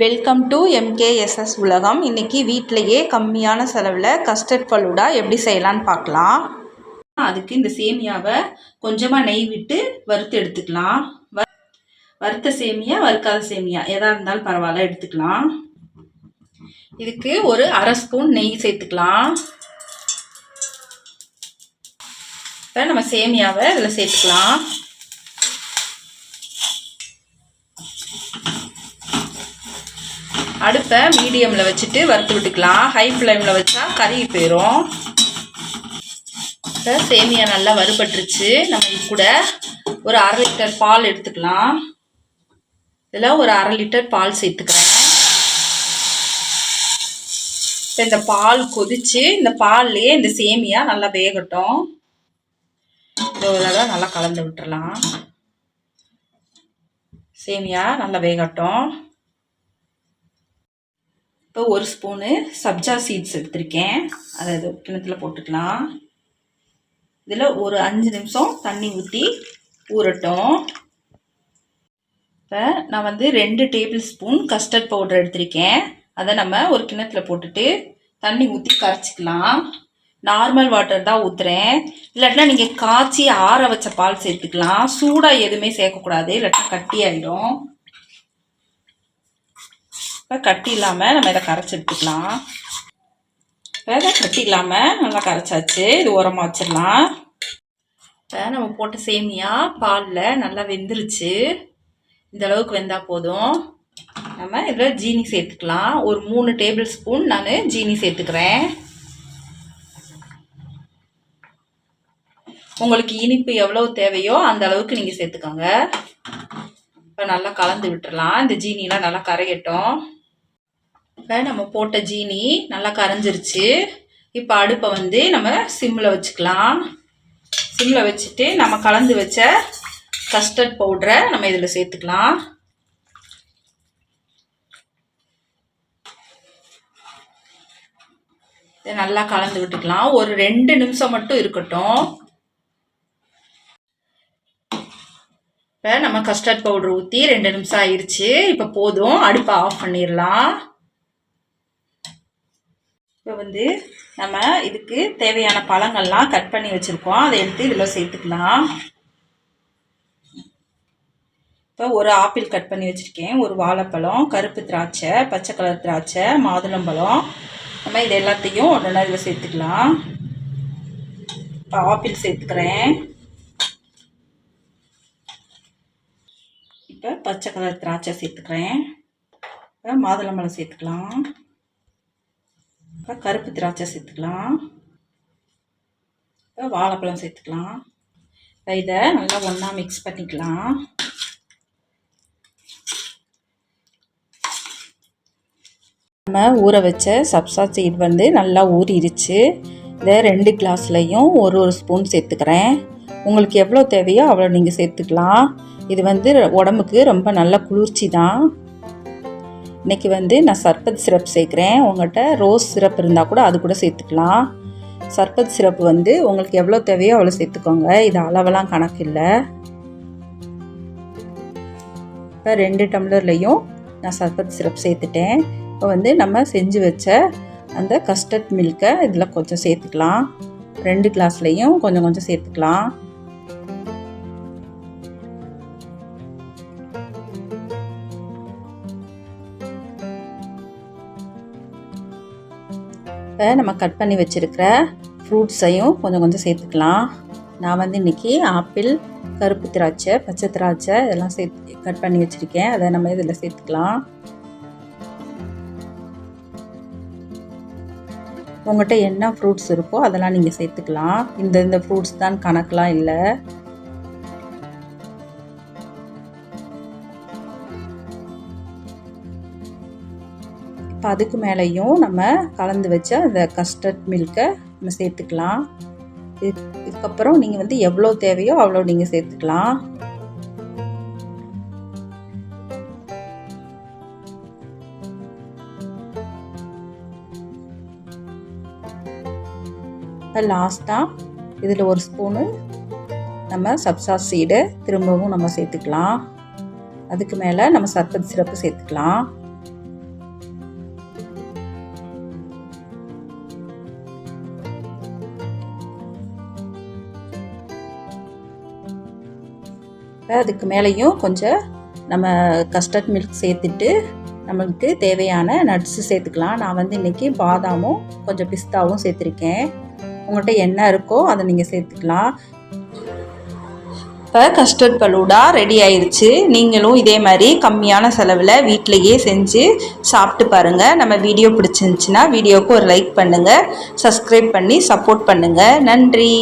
Welcome to எம்கேஎஸ்எஸ் உலகம். இன்றைக்கி வீட்டிலையே கம்மியான செலவில் கஸ்டர்ட் ஃபலூடா எப்படி செய்யலான்னு பார்க்கலாம். அதுக்கு இந்த சேமியாவை கொஞ்சமாக நெய் விட்டு வறுத்து எடுத்துக்கலாம். வ வறுத்த சேமியா வறுக்காத சேமியா எதாக இருந்தாலும் பரவாயில்ல எடுத்துக்கலாம். இதுக்கு ஒரு அரை ஸ்பூன் நெய் சேர்த்துக்கலாம். இப்போ நம்ம சேமியாவை இதில் சேர்த்துக்கலாம். அடுப்பை மீடியமில் வச்சுட்டு வறுத்து விட்டுக்கலாம். ஹை ஃப்ளேமில் வச்சா கருகி போயிடும் இப்போ சேமியா நல்லா வறுபட்டுருச்சு. நம்ம இது கூட ஒரு அரை லிட்டர் பால் எடுத்துக்கலாம். இதில் ஒரு அரை லிட்டர் பால் சேர்த்துக்கிறேன். இப்போ இந்த பால் கொதிச்சு இந்த பால்லையே இந்த சேமியா நல்லா வேகட்டும். இந்த ஒரு தடவை நல்லா கலந்து விட்டுறலாம். சேமியா நல்லா வேகட்டும். இப்போ ஒரு ஸ்பூனு சப்ஜா சீட்ஸ் எடுத்திருக்கேன். அதை இது கிணத்துல போட்டுக்கலாம். இதில் ஒரு அஞ்சு நிமிஷம் தண்ணி ஊற்றி ஊறட்டும். இப்போ நான் வந்து ரெண்டு டேபிள் ஸ்பூன் கஸ்டர்ட் பவுடர் எடுத்திருக்கேன். அதை நம்ம ஒரு கிணத்துல போட்டுட்டு தண்ணி ஊற்றி கரைச்சிக்கலாம். நார்மல் வாட்டர் தான் ஊற்றுறேன் இல்லாட்டினா நீங்கள் காய்ச்சி ஆற வச்ச பால் சேர்த்துக்கலாம். சூடாக எதுவுமே சேர்க்கக்கூடாது. இல்லாட்டினா கட்டி ஆகிடும் இப்போ கட்டி இல்லாமல் நம்ம இதை கரைச்சி எடுத்துக்கலாம். இப்போ கட்டி இல்லாமல் நல்லா கரைச்சாச்சு. இது உரமாக வச்சிடலாம். இப்போ நம்ம போட்ட சேமியா பாலில் நல்லா வெந்துருச்சு. இந்த அளவுக்கு வெந்தால் போதும். நம்ம இதில் ஜீனி சேர்த்துக்கலாம். ஒரு மூணு டேபிள் ஸ்பூன் நான் ஜீனி சேர்த்துக்கிறேன். உங்களுக்கு இனிப்பு எவ்வளோ தேவையோ அந்த அளவுக்கு நீங்கள் சேர்த்துக்கோங்க. இப்போ நல்லா கலந்து விட்டுறலாம். இந்த ஜீனிலாம் நல்லா கரையட்டும். இப்போ நம்ம போட்ட ஜீனி நல்லா கரைஞ்சிருச்சு. இப்போ அடுப்பை வந்து நம்ம சிம்மில் வச்சுக்கலாம். சிம்மில் வச்சுட்டு நம்ம கலந்து வச்ச கஸ்டர்ட் பவுட்ரை நம்ம இதில் சேர்த்துக்கலாம். இதை நல்லா கலந்து விட்டுக்கலாம். ஒரு ரெண்டு நிமிஷம் மட்டும் இருக்கட்டும். இப்போ நம்ம கஸ்டர்ட் பவுடர் ஊற்றி ரெண்டு நிமிஷம் ஆயிடுச்சு இப்போ போதும். அடுப்பை ஆஃப் பண்ணிடலாம் இப்போ வந்து நம்ம இதுக்கு தேவையான பழங்கள்லாம் கட் பண்ணி வச்சுருக்கோம். அதை எடுத்து இதில் சேர்த்துக்கலாம். இப்போ ஒரு ஆப்பிள் கட் பண்ணி வச்சுருக்கேன். ஒரு வாழைப்பழம் கருப்பு திராட்சை பச்சை கலர் திராட்சை மாதுளம்பழம் நம்ம இது எல்லாத்தையும் உடனே இதில் சேர்த்துக்கலாம். இப்போ ஆப்பிள் சேர்த்துக்கிறேன். இப்போ பச்சை கலர் திராட்சை சேர்த்துக்கிறேன். இப்போ மாதுளம்பழம் சேர்த்துக்கலாம். இப்போ கருப்பு திராட்சை சேர்த்துக்கலாம். இப்போ வாழைப்பழம் சேர்த்துக்கலாம். இப்போ இதை நல்லா ஒன்றா மிக்ஸ் பண்ணிக்கலாம். நம்ம ஊற வச்ச சப்சா சீட் வந்து நல்லா ஊறிடுச்சு இதை ரெண்டு கிளாஸ்லையும் ஒரு ஒரு ஸ்பூன் சேர்த்துக்கிறேன். உங்களுக்கு எவ்வளோ தேவையோ அவ்வளோ நீங்கள் சேர்த்துக்கலாம். இது வந்து உடம்புக்கு ரொம்ப நல்ல குளிர்ச்சி தான் இன்றைக்கி வந்து நான் சர்பத் சிரப் சேர்க்குறேன். உங்கள்கிட்ட ரோஸ் சிரப் இருந்தால் கூட அது கூட சேர்த்துக்கலாம். சர்பத் சிரப் வந்து உங்களுக்கு எவ்வளோ தேவையோ அவ்வளோ சேர்த்துக்கோங்க. இது அளவெல்லாம் கணக்கு இல்லை. இப்போ ரெண்டு டம்ளர்லேயும் நான் சர்பத் சிரப் சேர்த்துட்டேன். இப்போ வந்து நம்ம செஞ்சு வச்ச அந்த கஸ்டர்ட் மில்கை இதில் கொஞ்சம் சேர்த்துக்கலாம். ரெண்டு கிளாஸ்லேயும் கொஞ்சம் கொஞ்சம் சேர்த்துக்கலாம். இப்போ நம்ம கட் பண்ணி வச்சுருக்கிற ஃப்ரூட்ஸையும் கொஞ்சம் கொஞ்சம் சேர்த்துக்கலாம். நான் வந்து இன்றைக்கி ஆப்பிள் கருப்பு திராட்சை பச்சை திராட்சை இதெல்லாம் சேர்த்து கட் பண்ணி வச்சுருக்கேன். அதை நம்ம இதில் சேர்த்துக்கலாம். உங்கள்கிட்ட என்ன ஃப்ரூட்ஸ் இருக்கோ அதெல்லாம் நீங்கள் சேர்த்துக்கலாம். இந்த இந்த ஃப்ரூட்ஸ் தான் கணக்கெலாம் இல்லை. இப்போ அதுக்கு மேலேயும் நம்ம கலந்து வச்ச அந்த கஸ்டர்ட் மில்கை நம்ம சேர்த்துக்கலாம். இது இதுக்கப்புறம் நீங்கள் வந்து எவ்வளோ தேவையோ அவ்வளோ நீங்கள் சேர்த்துக்கலாம். இப்போ லாஸ்ட்டாக இதில் ஒரு ஸ்பூனு நம்ம சப்சா சீடை திரும்பவும் நம்ம சேர்த்துக்கலாம். அதுக்கு மேலே நம்ம சர்பத் சிரப்பு சேர்த்துக்கலாம். அதுக்கு மேலேயும் கொஞ்சம் நம்ம கஸ்டர்ட் மில்க் சேர்த்துட்டு நம்மளுக்கு தேவையான நட்ஸு சேர்த்துக்கலாம். நான் வந்து இன்றைக்கி பாதாமும் கொஞ்சம் பிஸ்தாவும் சேர்த்துருக்கேன். உங்கள்கிட்ட என்ன இருக்கோ அதை நீங்கள் சேர்த்துக்கலாம். இப்போ கஸ்டர்ட் பலூடா ரெடி ஆயிடுச்சு நீங்களும் இதே மாதிரி கம்மியான செலவில் வீட்டிலையே செஞ்சு சாப்பிட்டு பாருங்கள் நம்ம வீடியோ பிடிச்சிருந்துச்சின்னா வீடியோவுக்கு ஒரு லைக் பண்ணுங்கள் சப்ஸ்கிரைப் பண்ணி சப்போர்ட் பண்ணுங்கள் நன்றி.